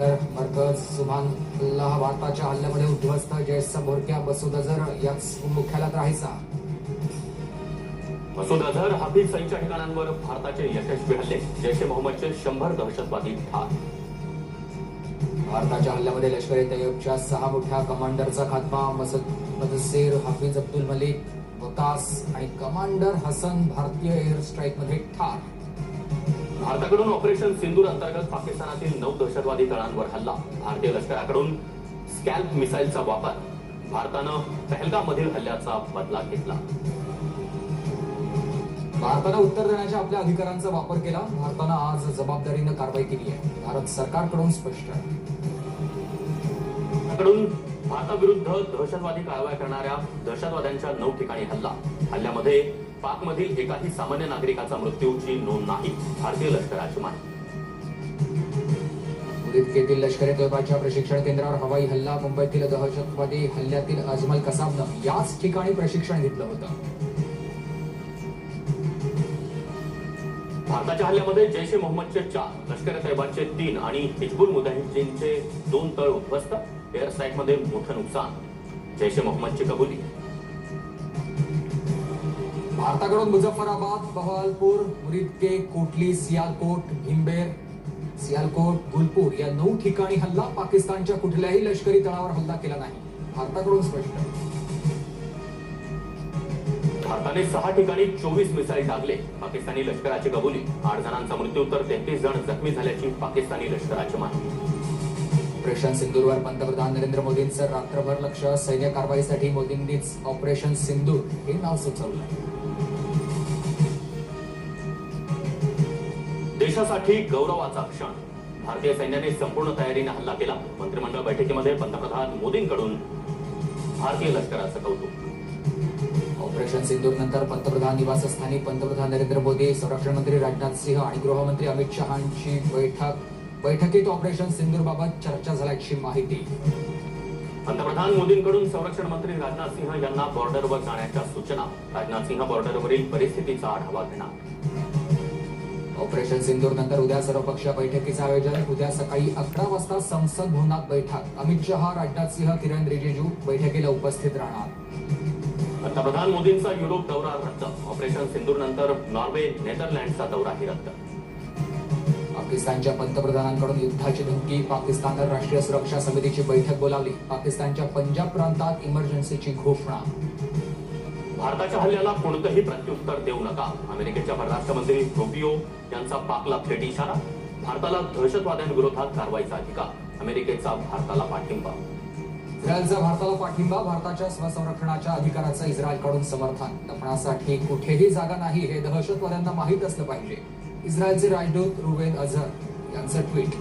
मरकज सुभानला भारताच्या हल्ल्यामध्ये उद्ध्वस्त जयसा भोरक्या मसूद अझर याच मुख्यालयात राहायचा. मसूद अझहर हफीज सईच्या ठिकाणांवर भारताचे यशस्वी हल्ले. जैश ए मोहम्मदचे शंभर दहशतवादी ठार. भारताच्या हल्ल्यामध्ये लष्कर ए तय्यबच्या सहा मोठ्या कमांडरचा खात्मा मसद मदसीर हाफिज अब्दुल मलिक वकास आणि कमांडर हसन भारतीय एअर स्ट्राईकमध्ये ठार. भारताकडून ऑपरेशन सिंदूर अंतर्गत पाकिस्तानातील नऊ दहशतवादी तळांवर हल्ला. भारतीय लष्कराकडून स्कॅल्प मिसाईलचा वापर. भारतानं पहलगामधील हल्ल्याचा बदला घेतला. भारतानं उत्तर देण्याच्या आपल्या अधिकारांचा वापर केला. भारतानं आज जबाबदारीनं कारवाई केली आहे. भारत सरकारकडून स्पष्ट आहे. कडून भारताविरुद्ध दहशतवादी कारवाया करणाऱ्या दहशतवाद्यांच्या नऊ ठिकाणी हल्ला. हल्ल्यामध्ये पाकमधील एकाही सामान्य नागरिकाचा मृत्यूची नोंद नाही भारतीय लष्कराची माहिती. उदितकेतील लष्कर तोयबाच्या प्रशिक्षण केंद्रावर हवाई हल्ला मुंबईतील दहशतवादी हल्ल्यातील अजमल कसाबनं याच ठिकाणी प्रशिक्षण घेतलं होतं. भारताच्या हल्ल्यामध्ये जैश ए मोहम्मदचे चार लष्कर ए तैयबाचे तीन आणि हिजबुल मुजाहिदीनचे दोन तळ उद्ध्वस्त. एअर स्ट्राईकमध्ये मोठं नुकसान. जैश ए मोहम्मदची कबुली. भारताकडून मुझफ्फराबाद बहालपूर मुरिदके कोटली सियालकोट भिंबेर सियालकोट गुलपूर या नऊ ठिकाणी हल्ला पाकिस्तानच्या कुठल्याही लष्करी तळावर हल्ला केला नाही. भारताकडून स्पष्ट. भारताने सहा ठिकाणी चोवीस मिसाईल टाकले. पाकिस्तानी लष्कराची कबुली. आठ जणांचा मृत्यू तर तेहतीस जण जखमी झाल्याची पाकिस्तानी लष्कराची माहिती. ऑपरेशन सिंदूरवर पंतप्रधान नरेंद्र मोदींचं रात्रभर लक्ष. सैन्य कारवाईसाठी मोदींनीच ऑपरेशन सिंदूर हे नाव सुचवलं देशासाठी गौरवाचा क्षण. भारतीय सैन्याने संपूर्ण तयारीने हल्ला केला. मंत्रिमंडळ बैठकीमध्ये पंतप्रधान मोदींकडून भारतीय लष्कराचं कौतुक. ऑपरेशन सिंदूर नंतर पंतप्रधान निवासस्थानी पंतप्रधान नरेंद्र मोदी संरक्षण मंत्री राजनाथ सिंह आणि गृहमंत्री अमित शहाची बैठक. बैठकीत ऑपरेशन सिंदूर बाबत चर्चा झाल्याची माहिती. पंतप्रधान मोदींकडून संरक्षण मंत्री राजनाथ सिंह यांना बॉर्डरवर जाण्याच्या सूचना. राजनाथ सिंह बॉर्डरवरील परिस्थितीचा आढावा घेणार. ऑपरेशन सिंदूर नंतर उद्या सर्वपक्षीय बैठकीचं आयोजन. उद्या सकाळी अकरा वाजता संसद भवनात बैठक. अमित शहा राजनाथ सिंह किरण रिजिजू बैठकीला उपस्थित राहणार. पंतप्रधान मोदींचा युरोप दौरा रद्द. ऑपरेशन सिंदूर नंतर नॉर्वे नेदरलँडचा दौराही रद्द. पाकिस्तानच्या पंतप्रधानांकडून युद्धाची धमकी पाकिस्ताननं राष्ट्रीय सुरक्षा समितीची बैठक बोलावली पाकिस्तानच्या पंजाब प्रांतात इमर्जन्सीची घोषणा. भारताच्या हल्ल्याला कोणतंही प्रत्युत्तर देऊ नका. अमेरिकेच्या परराष्ट्र मंत्री रुबियो यांचा पाकला थेट इशारा. भारताला दहशतवाद्यांविरोधात कारवाईचा अधिकार. अमेरिकेचा भारताला पाठिंबा. इस्रायलचा भारताला पाठिंबा भारताच्या स्वसंरक्षणाच्या अधिकाराचं इस्रायलकडून समर्थन. लपण्यासाठी कुठेही जागा नाही हे दहशतवाद्यांना माहीत असलं पाहिजे. इस्रायलचे राजदूत रुवेन अझर यांचं ट्विट.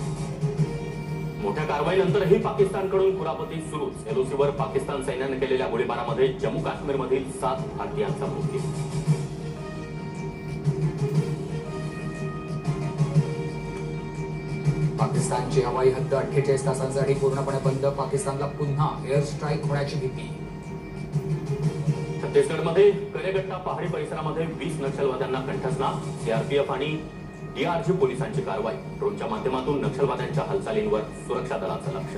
मोठ्या कारवाईनंतरही पाकिस्तानकडून कुरापती सुरूच. एलओसीवर पाकिस्तान सैन्याने केलेल्या गोळीबारामध्ये जम्मू काश्मीरमधील सात भारतीयांचा मृत्यू. पाकिस्तानची हवाई हद्द अठ्ठेचाळीस तासांसाठी पूर्णपणे बंद. पाकिस्तानला पुन्हा एअर स्ट्राईक होण्याची भीती. छत्तीसगडमध्ये करेगट्टा पहाडी परिसरामध्ये वीस नक्षलवाद्यांना कंठस्नान सीआरपीएफ आणि डीआरजी पोलिसांची कारवाई. ड्रोनच्या माध्यमातून नक्षलवाद्यांच्या हालचालींवर सुरक्षा दलाचं लक्ष.